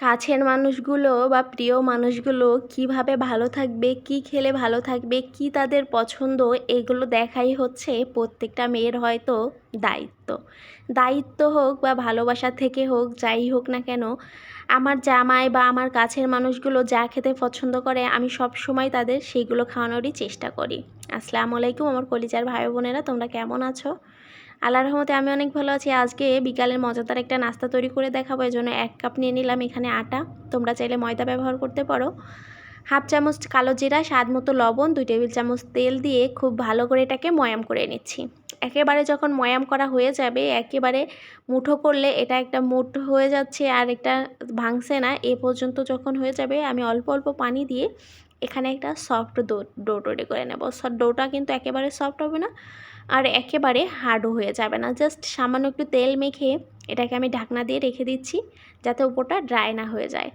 কাছের মানুষগুলো বা প্রিয় মানুষগুলো কীভাবে ভালো থাকবে, কি খেলে ভালো থাকবে, কি তাদের পছন্দ, এগুলো দেখাই হচ্ছে প্রত্যেকটা মেয়ের হয়তো দায়িত্ব। দায়িত্ব হোক বা ভালোবাসা থেকে হোক, যাই হোক না কেন, আমার জামাই বা আমার কাছের মানুষগুলো যা খেতে পছন্দ করে, আমি সব সময় তাদের সেইগুলো খাওয়ানোরই চেষ্টা করি। আসসালামু আলাইকুম, আমার কলিজার ভাই বোনেরা, তোমরা কেমন আছো? আল্লাহ রহমতে আমি অনেক ভালো আছি। আজকে বিকালের মজাদার একটা নাস্তা তৈরি করে দেখাবো। এই জন্য এক কাপ নিয়ে নিলাম এখানে আটা। তোমরা চাইলে ময়দা ব্যবহার করতে পারো। হাফ চামচ কালো জিরা, স্বাদ মতো লবণ, দুই টেবিল চামচ তেল দিয়ে খুব ভালো করে এটাকে ময়াম করে নিচ্ছি। একেবারে যখন ময়াম করা হয়ে যাবে, একেবারে মুঠো করলে এটা একটা মুঠ হয়ে যাচ্ছে আর একটা ভাঙছে না। এ পর্যন্ত যখন হয়ে যাবে, আমি অল্প অল্প পানি দিয়ে এখানে একটা সফট ডো ডো তৈরি করে নেব। ডোটা কিন্তু একেবারে সফট হবে না আর একেবারে হার্ডও হয়ে যাবে না। জাস্ট সামান্য একটু তেল মেখে এটাকে আমি ঢাকনা দিয়ে রেখে দিচ্ছি যাতে উপরটা ড্রাই না হয়ে যায়।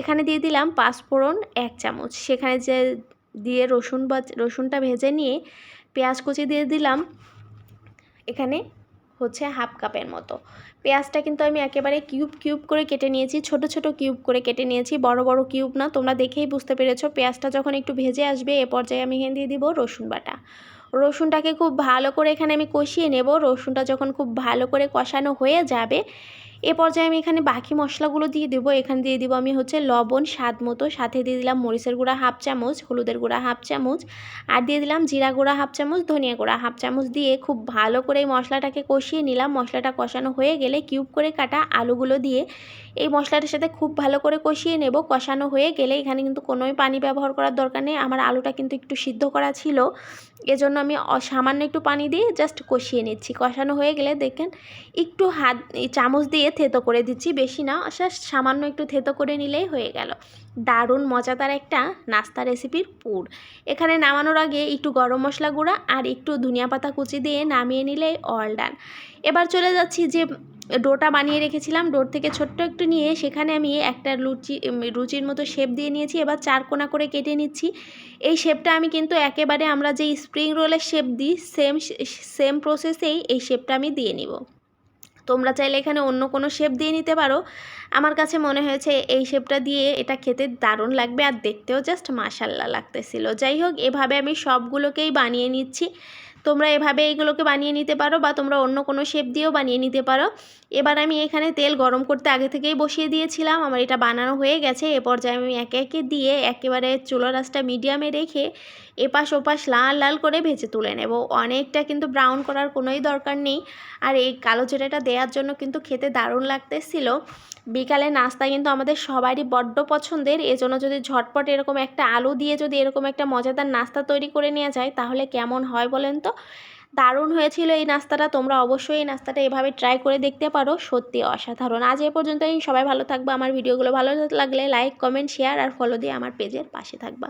এখানে দিয়ে দিলাম পাঁচফোড়ন এক চামচ। সেখানে যে দিয়ে রসুন বা, রসুনটা ভেজে নিয়ে পেঁয়াজ কুচি দিয়ে দিলাম। এখানে হচ্ছে হাফ কাপের মতো। পেঁয়াজটা কিন্তু আমি একেবারে কিউব কিউব করে কেটে নিয়েছি, ছোট ছোট কিউব করে কেটে নিয়েছি, বড় বড় কিউব না, তোমরা দেখেই বুঝতে পেরেছ পেঁয়াজটা যখন একটু ভেজে আসবে এ পর্যায়ে আমি এখানে দিয়ে দিব রসুন বাটা। রসুনটাকে খুব ভালো করে এখানে আমি কষিয়ে নেব, রসুনটা যখন খুব ভালো করে কষানো হয়ে যাবে এ পর্যায়ে আমি এখানে বাকি মশলাগুলো দিয়ে দেবো। এখানে দিয়ে দেবো আমি হচ্ছে লবণ, স্বাদ মতো। সাথে দিয়ে দিলাম মরিচের গুঁড়া হাফ চামচ, হলুদের গুঁড়া হাফ চামচ। আর দিয়ে দিলাম জিরা গুঁড়া হাফ চামচ, ধনিয়া গুঁড়া হাফ চামচ দিয়ে খুব ভালো করে এই মশলাটাকে কষিয়ে নিলাম। মশলাটা কষানো হয়ে গেলে কিউব করে কাটা আলুগুলো দিয়ে এই মশলাটার সাথে খুব ভালো করে কষিয়ে নেব। কষানো হয়ে গেলে এখানে কিন্তু কোনোই পানি ব্যবহার করার দরকার নেই। আমার আলুটা কিন্তু একটু সিদ্ধ করা ছিল। এজন্য আমি সামান্য একটু পানি দিয়ে জাস্ট কষিয়ে নিচ্ছি। কষানো হয়ে গেলে দেখেন একটু হাত চামচ দিয়ে থেতো করে দিচ্ছি, বেশি না জাস্ট সামান্য একটু থেতো করে নিলেই হয়ে গেল। দারুণ মজাদার একটা নাস্তা রেসিপির পুর। এখানে নামানোর আগে একটু গরম মশলা গুঁড়া আর একটু ধনিয়া পাতা কুচি দিয়ে নামিয়ে নিলেই অল ডান। এবার চলে যাচ্ছি যে ডোটা বানিয়ে রেখেছিলাম। ডোর থেকে ছোট্ট একটু নিয়ে সেখানে আমি একটা লুচি রুচির মতো শেপ দিয়ে নিয়েছি। এবার চার কোনা করে কেটে নিচ্ছি। এই শেপটা আমি কিন্তু একেবারে আমরা যে স্প্রিং রোলের শেপ দিই, সেম সেম প্রসেসেই এই শেপটা আমি দিয়ে নিব। তোমরা চাইলে এখানে অন্য কোনো শেপ দিয়ে নিতে পারো। আমার কাছে মনে হয়েছে এই শেপটা দিয়ে এটা খেতে দারুণ লাগবে আর দেখতেও জাস্ট মাসাল্লা লাগতেছিল। যাই হোক, এভাবে আমি সবগুলোকেই বানিয়ে নিচ্ছি। তোমরা এভাবে এইগুলোকে বানিয়ে নিতে পারো বা তোমরা অন্য কোনো শেপ দিয়েও বানিয়ে নিতে পারো। এবার আমি এখানে তেল গরম করতে আগে থেকেই বসিয়ে দিয়েছিলাম। আমার এটা বানানো হয়ে গেছে। এ পর্যায়ে আমি একে একে দিয়ে একেবারে চুলো রাসটা মিডিয়ামে রেখে এপাশ ওপাশ লাল লাল করে ভেজে তুলে নেব। অনেকটা কিন্তু ব্রাউন করার কোনোই দরকার নেই। আর এই কালো জিরাটা দেওয়ার জন্য কিন্তু খেতে দারুণ লাগতেছিল। বিকালে নাস্তা কিন্তু আমাদের সবারই বড্ড পছন্দের। এজন্য যদি ঝটপট এরকম একটা আলু দিয়ে যদি এরকম একটা মজাদার নাস্তা তৈরি করে নেওয়া যায়, তাহলে কেমন হয় বলেন তো? দারুণ হয়েছিল এই নাস্তাটা। তোমরা অবশ্যই এই নাস্তাটা এভাবে ট্রাই করে দেখতে পারো। সত্যি অসাধারণ। আজ এ পর্যন্ত পর্যন্তই। সবাই ভালো থাকবা। আমার ভিডিওগুলো ভালো লাগলে লাইক কমেন্ট শেয়ার আর ফলো দিয়ে আমার পেজের পাশে থাকবা।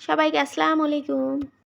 সবাইকে আসসালামু আলাইকুম।